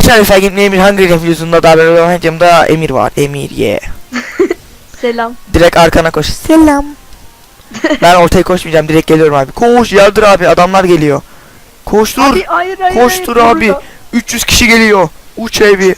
Arkadaşlar Efe Gaming Emir Hunger Games videosunda da beraber oynayacağımda Emir var. Emir ye. Selam. Direkt arkana koş. Selam. ben ortaya koşmayacağım. Direkt geliyorum abi. Koş yardır abi. Adamlar geliyor. Koştur. Abi hayır hayır. Koştur hayır, abi. burada. 300 kişi geliyor. Uç evi.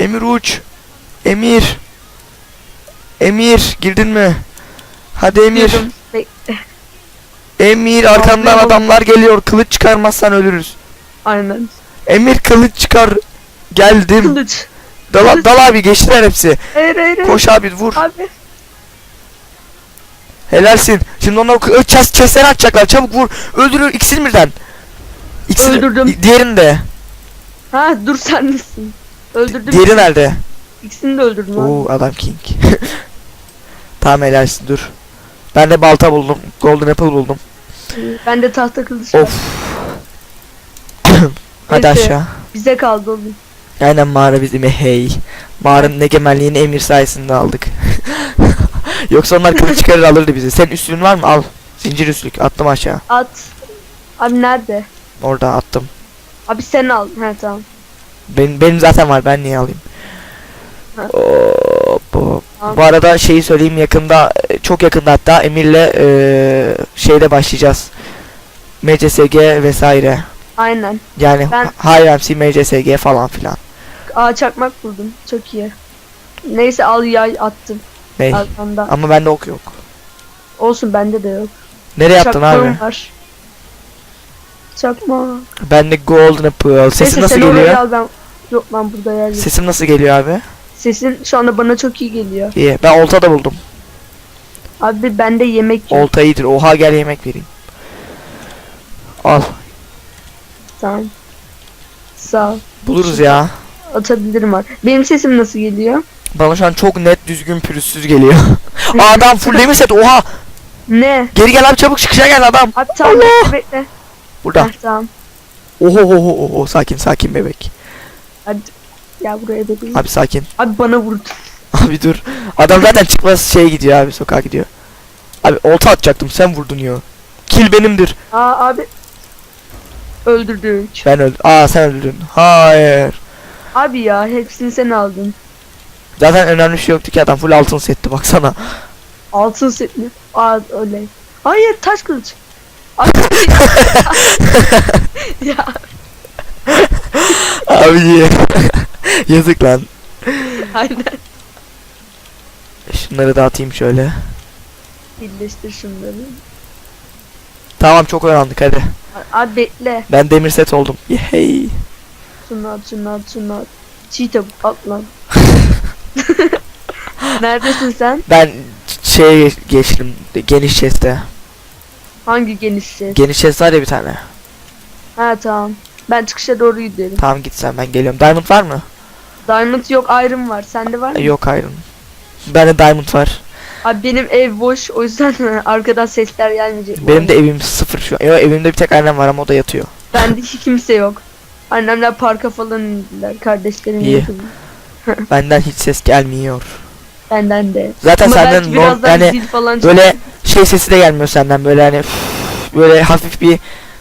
Emir uç. Emir. Emir girdin mi? Hadi Emir. Girdim. Emir arkandan adamlar geliyor. Kılıç çıkarmazsan ölürüz. Aynen. Emir kılıç çıkar. Geldim. Kılıç. Dal, dal abi geçtiler hepsi. Hayır hayır. Koş abi vur. Abi. Helalsin. Şimdi onlar ö- chest, chestleri açacaklar. Çabuk vur. Öldürür ikisini birden. İkisini, Öldürdüm. Diğerini de. Ha dur sen misin? Öldürdüm. Diğeri nerede? İkisini de öldürdüm abi. Oo adam king. tamam helalsin dur. Ben de balta buldum. Golden apple buldum. Ben de tahta kılıç. Of. Hadi Neyse. aşağı. Bize kaldı oğlum. Aynen mağara bizim hey. Mağaranın egemenliğini emir sayesinde aldık. Yoksa onlar kılıç çıkarır alırdı bizi. Senin üstün var mı? Al. Zincir üstlük attım aşağı. At. Abi nerede? Orada attım. Abi sen al. He tamam. Benim, benim zaten var ben niye alayım? Hop. Tamam. Bu arada şeyi söyleyeyim yakında e, çok yakında hatta Emir'le e, şeyde başlayacağız. MCSG vesaire. Aynen. Yani Ben- High MC, MCSG falan filan. Aa çakmak buldum. Çok iyi. Neyse al yay attım. Ney? Ama bende ok yok. Olsun bende de yok. Nereye attın abi? Var. Çakma. Bende Golden Apple. Sesim nasıl sen orayı geliyor? al ben. Yok lan burada yer yok. Sesim nasıl geliyor abi? Sesin şu anda bana çok iyi geliyor. İyi. Ben olta da buldum. Abi bende yemek yok. Olta iyidir. Oha gel yemek vereyim. Al. Tamam. Sağ ol. Buluruz ya. Atabilirim abi. Benim sesim nasıl geliyor? Bana şu an çok net düzgün pürüzsüz geliyor. Adam full demir set. Oha. Ne? Geri gel abi çabuk çıkışa gel adam. Abi tamam Allah! bekle bekle. Burada. Heh, tamam. Oho oho oho sakin sakin bebek. Hadi. Ya buraya bebeğim. Abi, Abi sakin. bana vurdu. Abi dur. Adam zaten çıkmaz şey gidiyor abi sokağa gidiyor. Abi olta atacaktım sen vurdun ya. Kill benimdir. Aa abi. Öldürdük. Ben öldüm. Aa sen öldürdün. Hayır. Abi ya hepsini sen aldın. Zaten önemli bir şey yoktu ki adam full altın setti baksana. Altın setli. Aa öyle. Hayır taş kılıç. Abi. ya Abi yazık lan. aynen. Şunları dağıtayım şöyle. Birleştir şunları. Tamam çok öğrendik hadi. Abi bekle. Ben demir set oldum. Yehey. Şunu at şunu at şunu at. Çiğ tavuk at lan. Neredesin sen? Ben şeye geçtim. Geniş chest'e. Hangi geniş ses? Geniş chest var ya bir tane. Ha tamam. Ben çıkışa doğru giderim. Tamam git sen ben geliyorum. Diamond var mı? Diamond yok iron var. Sende var mı? Yok iron. Bende diamond var. Abi benim ev boş o yüzden arkadan sesler gelmeyecek. Benim de evim sıfır şu an. Yok evimde bir tek annem var ama o da yatıyor. Bende hiç kimse yok. Annemler parka falan indiler. Kardeşlerim İyi. Benden hiç ses gelmiyor. Benden de. Zaten Ama senden birazdan yani falan böyle şey sesi de gelmiyor senden böyle hani böyle hafif bir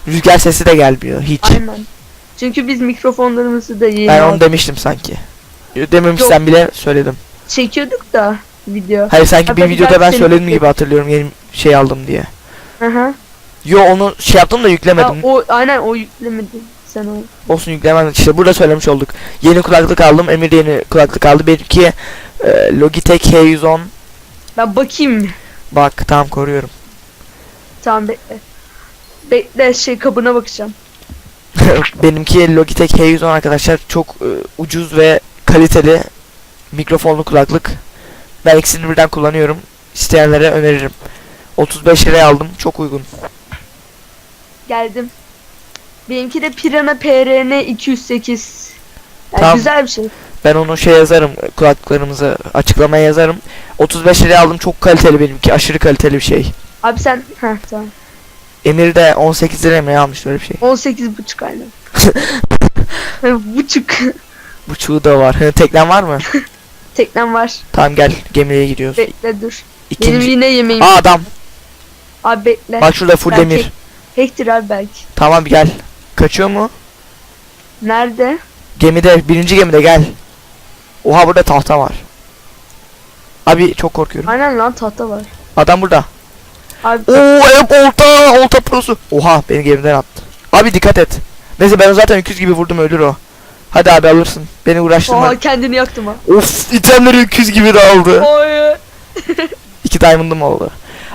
rüzgar sesi de gelmiyor hiç. Aynen. Çünkü biz mikrofonlarımızı da yeni Ben onu demiştim sanki. Dememişsem bile söyledim. çekiyorduk da video. Hayır sanki Ha, bir videoda ben seni söyledim gibi hatırlıyorum yeni şey aldım diye. Hı hı. Yo onu şey yaptım da Ha, yüklemedim. o aynen o yüklemedi. Sen o. Olsun yüklemem işte burada söylemiş olduk. Yeni kulaklık aldım. Emir yeni kulaklık aldı. Benimki e, Logitech H110. Ben bakayım. Bak tamam koruyorum. Tamam bekle. Bekle şey kabına bakacağım. Benimki Logitech H110 arkadaşlar çok e, ucuz ve kaliteli mikrofonlu kulaklık. Ben ikisini birden kullanıyorum. İsteyenlere öneririm. 35 liraya aldım. Çok uygun. Geldim. Benimki de Pirana PRN 208. Yani Tamam. güzel bir şey. Ben onu şey yazarım. Kulaklıklarımızı açıklamaya yazarım. 35 liraya aldım. Çok kaliteli benimki. Aşırı kaliteli bir şey. Abi sen heh tamam. Emir de 18 liraya mı almış böyle bir şey. 18 buçuk aynen. buçuk. Buçuğu da var. Hı, Teknen var mı? Teknem var. tamam gel gemiye gidiyoruz. Bekle dur. Benim İkinci. yine yemeğim. Aa adam. Abi bekle. Bak şurada full Belki- demir. Hektir abi belki. Tamam gel. Kaçıyor mu? Nerede? Gemide birinci gemide gel. Oha burada tahta var. Abi çok korkuyorum. Aynen lan tahta var. Adam burada. Abi Oo hep olta olta prosu. Oha beni gemiden attı. Abi dikkat et. Neyse ben zaten öküz gibi vurdum ölür o. Hadi abi alırsın. Beni uğraştırma. Oha kendini yaktım ha. Of itemleri öküz gibi dağıldı. Oy. İki diamond'ım oldu.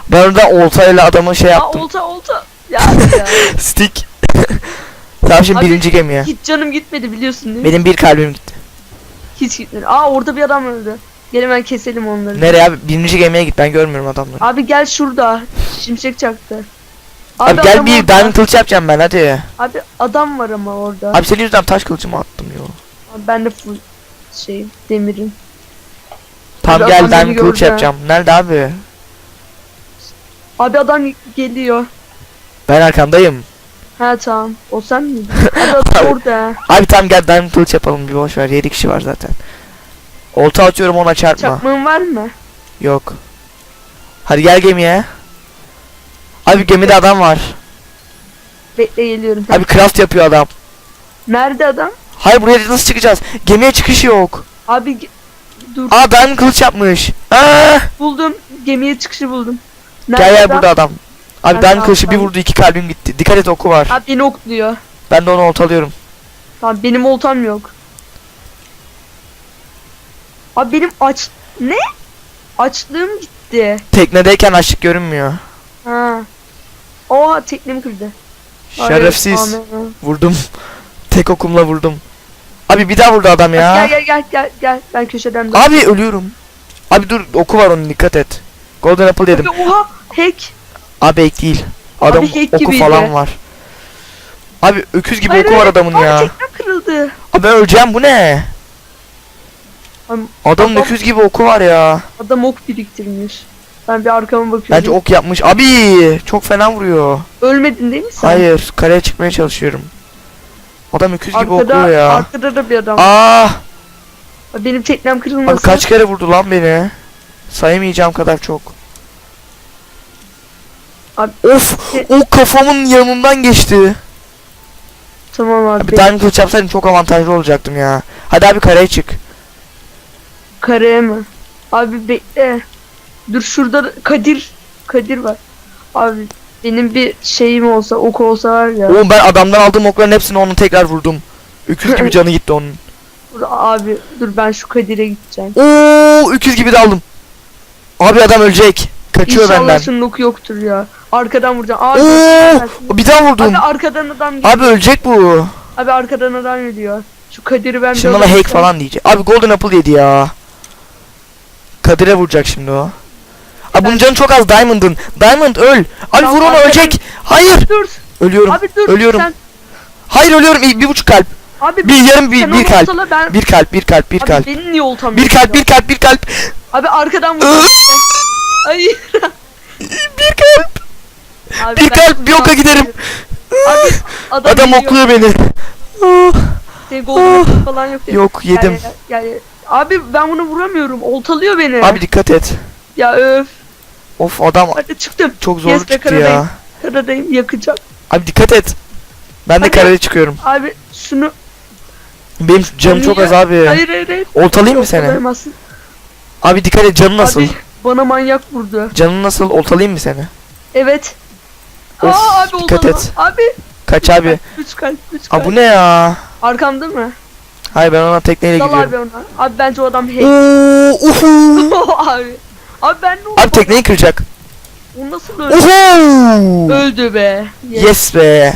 Ben orada oltayla adamı şey Aa yaptım. olta olta. Ya ya. Stick. tamam şimdi Abi- birinci gemiye. Hiç canım gitmedi biliyorsun değil mi? Benim bir kalbim gitti. Hiç gitmedi. Aa orada bir adam öldü. Gel hemen keselim onları. Nereye abi? Birinci gemiye git ben görmüyorum adamları. Abi gel şurada. Şimşek çaktı. Abi, gel adam bir diamond kılıç yapacağım ben hadi. Abi adam var ama orada. Abi senin yüzünden taş kılıcımı attım yo. Abi ben de full şey demirim. Abi gel diamond kılıç yapacağım. Nerede abi? Abi adam geliyor. Ben arkandayım. Ha tamam. O sen miydin? Abi adam Abi. orada. Abi tamam gel diamond kılıç yapalım bir boş ver. 7 kişi var zaten. Olta atıyorum ona çarpma. Çakmağın var mı? Yok. Hadi gel gemiye. Abi gemide adam var. Bekle geliyorum. Abi craft yapıyor adam. Nerede adam? Hayır buraya nasıl çıkacağız? Gemiye çıkış yok. Abi ge- dur. Aa diamond kılıç yapmış. Aa! Buldum. Gemiye çıkışı buldum. Gel gel adam? burada adam. Abi tamam, kılıcı bir vurdu iki kalbim gitti. Dikkat et oku var. Abi beni okluyor. Ben de onu oltalıyorum. Tamam benim oltam yok. Abi benim aç... Ne? Açlığım gitti. Teknedeyken açlık görünmüyor. Ha. Oha teknemi kırdı. Şerefsiz. aman. Vurdum. Tek okumla vurdum. Abi bir daha vurdu adam Gel ya. gel gel gel gel. Ben köşeden de. Abi ölüyorum. Abi dur oku var onun dikkat et. Golden apple dedim. Abi, oha hack. Abi ek değil. Adam Abi hack oku gibiydi. falan var. Abi öküz gibi Hayır, oku var adamın Abi ya. teknem kırıldı. Abi ben öleceğim bu ne? Abi, Adamın adam- öküz gibi oku var ya. Adam ok biriktirmiş. Ben bir arkama bakıyorum. Bence ok yapmış. Abi çok fena vuruyor. Ölmedin değil mi sen? Hayır kareye çıkmaya çalışıyorum. Adam öküz gibi Arkada, okuyor ya. arkada da bir adam. Aa, Abi Benim teknem kırılmasın. abi kaç kere vurdu lan beni? Sayamayacağım kadar çok. Abi- of, E- o kafamın yanından geçti. Tamam abi. Abi diamond kılıç yapsaydım çok avantajlı olacaktım ya. Hadi abi kareye çık. Kareye mi? Abi bekle. Dur şurada da- Kadir. Kadir var. Abi benim bir şeyim olsa ok olsa var ya. Oğlum ben adamdan aldığım okların hepsini onu tekrar vurdum. Öküz gibi canı gitti onun. Dur abi dur ben şu Kadir'e gideceğim. Oo, öküz gibi daldım. Abi adam ölecek. Kaçıyor İnşallah benden. şunun oku yoktur ya. Arkadan vuracağım. Abi, Oo, bir daha vurdum. abi arkadan adam geliyor. Abi ölecek bu. Abi arkadan adam geliyor. Şu Kadir'i ben Şimdi bana hack falan diyecek. Abi golden apple yedi ya. Kadir'e vuracak şimdi o. Abi bunun canı çok az Diamond'ın. Diamond öl. Tamam, vur onu ölecek. Hayır. Dur. Ölüyorum. Abi dur. Ölüyorum. Sen, Hayır ölüyorum. İyi, Bir buçuk kalp. abi Bir yarım bir, bir kalp. ben. Bir kalp bir kalp bir abi kalp. benim niye oltam Bir kalp bir kalp bir kalp. Abi arkadan vur. Ay. Bir kalp. Abi Bir kalp bir oka giderim. Abi adam, Adam okluyor beni. Ah, Senin golden apple falan yok ya. Yok yedim. Gel, gel. Abi ben bunu vuramıyorum. Oltalıyor beni. Abi dikkat et. Ya öf. Of adam Hadi çıktım. çok zor Yes be, çıktı karadayım. ya. Karadayım yakacağım. Abi dikkat et. Ben de Hadi. kareye çıkıyorum. Abi şunu. Benim canım çok az abi. Hayır hayır hayır. Oltalayayım mı seni? Oltalayamazsın. Abi dikkat et canın nasıl? Abi bana manyak vurdu. Canın nasıl? Oltalayayım mı seni? Evet. Of, Aa abi dikkat et. Abi. Kaç abi? Üç kalp. Üç kalp. Aa bu ne ya? Arkamda mı? Hayır ben ona tekneyle Dal gidiyorum. abi ona. Abi bence o adam hack. Oo, uhu. abi. Abi ben oldu? Abi tekneyi kıracak. O nasıl öldü? Uhu. Öldü be. Yes. Yes be.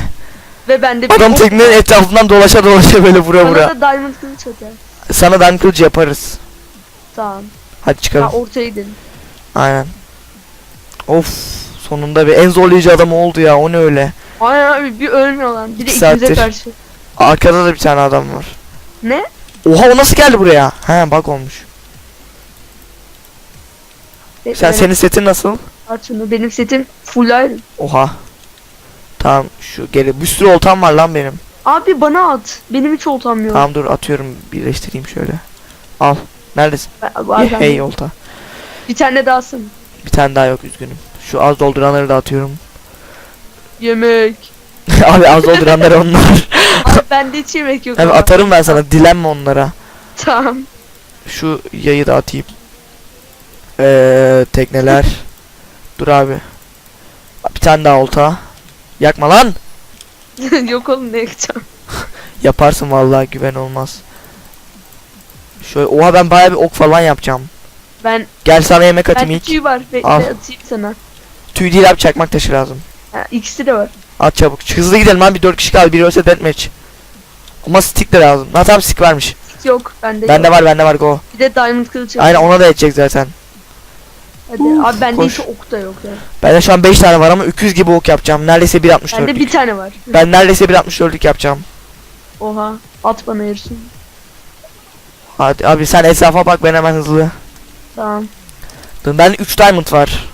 Ve ben de Adam teknenin etrafından dolaşa dolaşa böyle vura vura. da diamond kılıç atar. Sana diamond kılıcı yaparız. Tamam. Hadi Ha çıkalım. ortaya gidelim. Aynen. Of sonunda bir en zorlayıcı adam oldu ya o ne öyle. Aynen abi bir ölmüyor lan. Bir de İki ikimize karşı. Arkada da bir tane adam var. Ne? Oha o nasıl geldi buraya? He bak olmuş. Bekle, Sen senin setin nasıl? aç şunu. Benim setim full iron. Oha. Tamam şu geri bir sürü oltam var lan benim. Abi bana at. Benim hiç oltam yok. Tamam dur atıyorum birleştireyim şöyle. Al. Neredesin? Ben- hey olta. Bir tane daha sın. Bir tane daha yok üzgünüm. Şu az dolduranları da atıyorum. Yemek. Abi az dolduranlar onlar. Abi bende hiç yemek yok. Abi atarım ben sana dilenme onlara. Tamam. Şu yayı da atayım. Eee tekneler. Dur abi. Bir tane daha olta. Yakma lan. yok oğlum ne yakacağım. Yaparsın vallahi güven olmaz. Şöyle oha ben bayağı bir ok falan yapacağım. Ben Gel sana yemek atayım bende ilk. tüy var. Bekle Al. atayım sana. Tüy değil abi çakmak taşı lazım. Ha, ikisi de var. At çabuk. Hızlı gidelim abi 4 kişi kaldı. Biri ölse deathmatch. Ama stick de lazım. Ha tamam stick varmış. Yok bende Bende yok. var bende var go. Bir de diamond kılıç Aynen ona da edecek zaten. Hadi. Abi bende koş. hiç ok da yok ya. Bende şu an 5 tane var ama öküz gibi ok yapacağım. Neredeyse 1.64. Bende bir tane var. Ben neredeyse 1.64'lük yapacağım. Oha. At bana yarısını. Hadi abi sen etrafa bak ben hemen hızlı. Tamam. Dur ben 3 diamond var.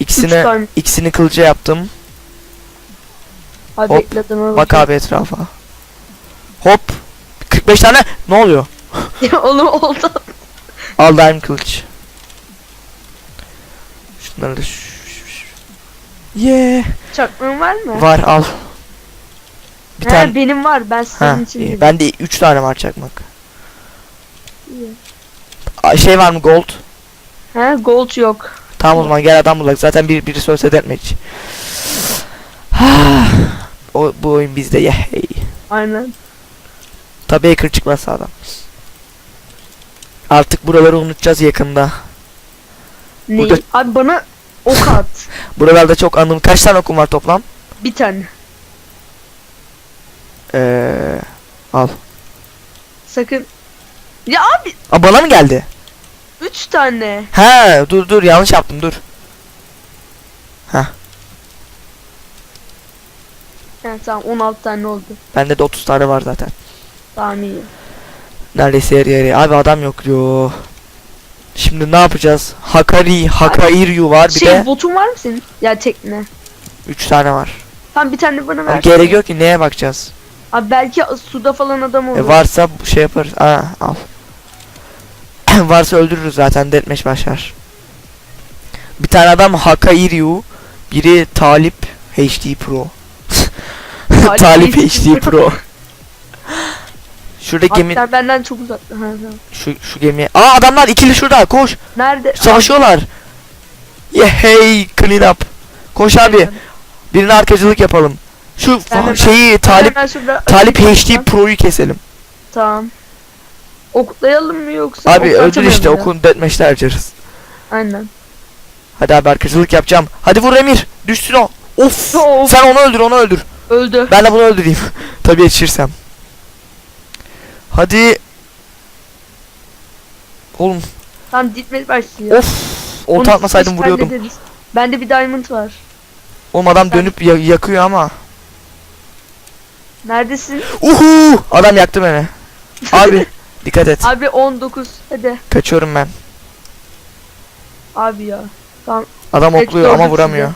İkisini tane. ikisini kılıca yaptım. Abi Hop, bekle adama Bak abi etrafa. Hop. 45 tane. Ne oluyor? Oğlum oldu. Al diamond kılıç. Şunları da Yeah. Çakmağın var mı? Var al. Bir He, tane. benim var. Ben Ha, senin için iyi. dedim. Bende 3 tane var çakmak. İyi. Şey var mı gold? He gold yok. Tamam o zaman gel adam bulak. Zaten bir biri söz etmek. o bu oyun bizde ye hey. Aynen. Tabii çıkmaz adam. Artık buraları unutacağız yakında. Ne? Burada- Abi bana ok at. Buralarda çok anım. Kaç tane okum var toplam? bir tane. Ee, al. Sakın. Ya abi Aa, bana mı geldi? üç tane. He dur dur yanlış yaptım dur. He tamam 16 tane oldu. Bende de 30 tane var zaten. Tamam iyi. Neredeyse yarı yarıya. Abi adam yok diyor. Şimdi ne yapacağız? Hakari, Hakairyu var bir şey de botun var mı senin? Ya tekne. 3 tane var. Tamam bir tane bana Ama ver. gerek yok ki neye bakacağız? Abi belki suda falan adam olur. E varsa şey yaparız. Aa al. varsa öldürürüz zaten deathmatch başlar. Bir tane adam Hakairyu, biri Talip HD Pro. Talip Talip HD Pro. Şurada gemi sen benden çok uzakta. Ha, tamam. şu şu gemi. Aa adamlar ikili şurada koş. Nerede? Savaşıyorlar. Yeah, hey clean up. Koş abi. Birine arkacılık yapalım. Şu Ben şeyi Talip Hemen şurada Talip HD ben. Pro'yu keselim. Tamam. Oklayalım mı yoksa? Abi öldür işte ya. okun deathmatch'te harcarız. Aynen. Hadi abi arkacılık yapacağım. Hadi vur Emir. Düşsün o. Of. Of. Sen onu öldür onu öldür. Öldü. Ben de bunu öldüreyim. Tabii yetişirsem. Hadi. Oğlum Tamam ditmeli başlıyor. of. Olta atmasaydım vuruyordum. Bende bir diamond var. Oğlum adam dönüp ya- yakıyor ama. Neredesin? Uhu! Adam yaktı beni. Abi dikkat et. Abi 19. Hadi. Kaçıyorum ben. Abi ya. Tamam. Adam Evet, okluyor ama gördüm vuramıyor.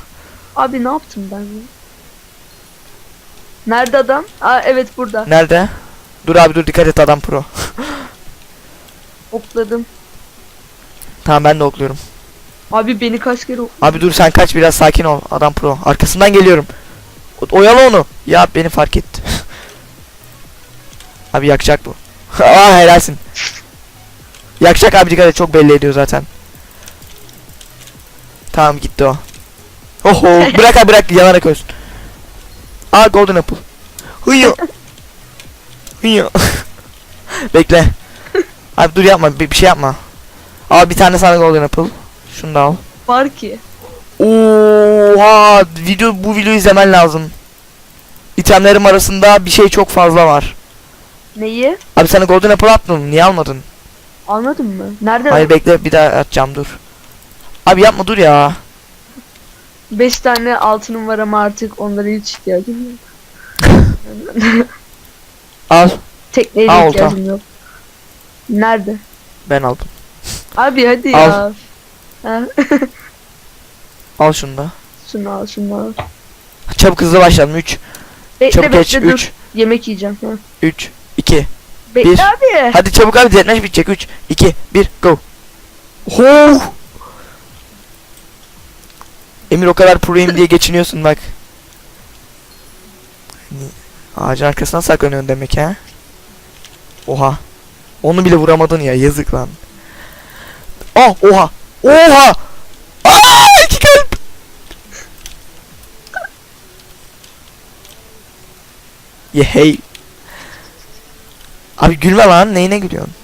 Abi ne yaptım ben ya? Nerede adam? Aa evet burada. Nerede? Dur abi dur dikkat et adam pro. Okladım. Tamam ben de okluyorum. Abi beni kaç kere ok- Abi dur sen kaç biraz sakin ol. Adam pro. Arkasından geliyorum. O- Oyala onu. Ya beni fark etti. abi yakacak bu. Aa helalsin. Yakacak abi dikkat et çok belli ediyor zaten. Tamam gitti o. Oho bırak abi bırak yanarak ölsün. Aa golden apple. Hıyyo. Bekle. Abi dur yapma bir, bir şey yapma. Al bir tane sana golden apple. Şunu da al. var ki. Oha video bu videoyu izlemen lazım. İtemlerim arasında bir şey çok fazla var. Neyi? Abi sana golden apple attım. Niye almadın? Anladın mı? Nerede? Hayır bekle bir daha atacağım dur. Abi yapma dur ya. 5 tane altınım var ama artık onlara hiç ihtiyacım yok. Al Tekneye de Al, ihtiyacım yok. Nerede? ben aldım. Abi hadi Al. ya. Ha? Al şunu da. şunu al şunu al. Çabuk hızlı başlayalım. 3 Bekle çabuk geç bekle dur. 3 Yemek yiyeceğim. Ha. 3 2 Bekle Bir. abi. Hadi çabuk abi deathmatch bitecek 3 2 1 go. Ho! Emir o kadar pro'yum diye geçiniyorsun bak. Ağacın arkasına saklanıyorsun demek ha. Oha. Onu bile vuramadın ya yazık lan. Ah oha. Oha. Aa iki kalp. Yehey. Abi gülme lan neyine gülüyorsun?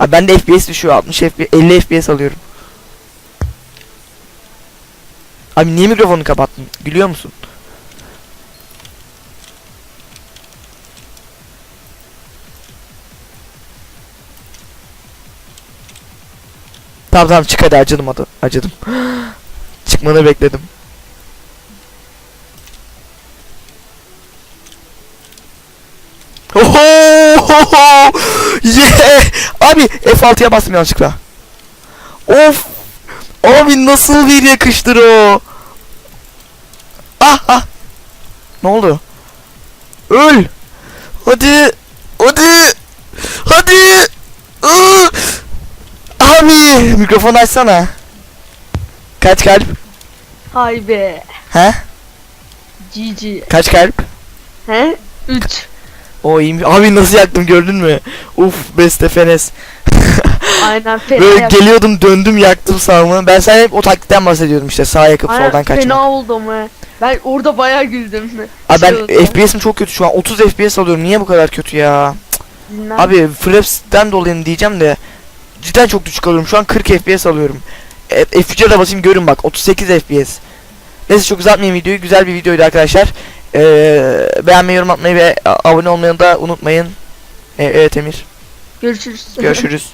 Abi bende FPS düşüyor 60 FPS 50 FPS alıyorum. Abi niye mikrofonu kapattın? Gülüyor musun? Tamam tamam çık hadi acıdım adı. Acıdım. Çıkmanı bekledim. Oho! Yeah! Abi F6'ya bastım yanlışlıkla. Of! Abi nasıl bir yakıştır o? Ah ah! Ne oldu? Öl! Hadi! Hadi! Hadi! Iı! Abi mikrofonu açsana. Kaç kalp? Hay be. He? GG. Kaç kalp? He? 3. O iyiymiş. Abi nasıl yaktım gördün mü? Uf beste fenes. Aynen fena Böyle yap- geliyordum döndüm yaktım sağımı. Ben sana hep o taktikten bahsediyordum işte sağ yakıp Aynen soldan kaçmak. fena oldu ama. Ben orada bayağı güldüm. Abi ben Şey. FPS'im çok kötü şu an 30 FPS alıyorum niye bu kadar kötü ya? Bilmem. Abi Fraps'ten dolayı diyeceğim de cidden çok düşük alıyorum şu an 40 FPS alıyorum. E, F3'e de basayım görün bak 38 FPS. Neyse çok uzatmayayım videoyu güzel bir videoydu arkadaşlar. Ee, beğenmeyi yorum atmayı ve abone olmayı da unutmayın. E, evet Emir Görüşürüz. görüşürüz.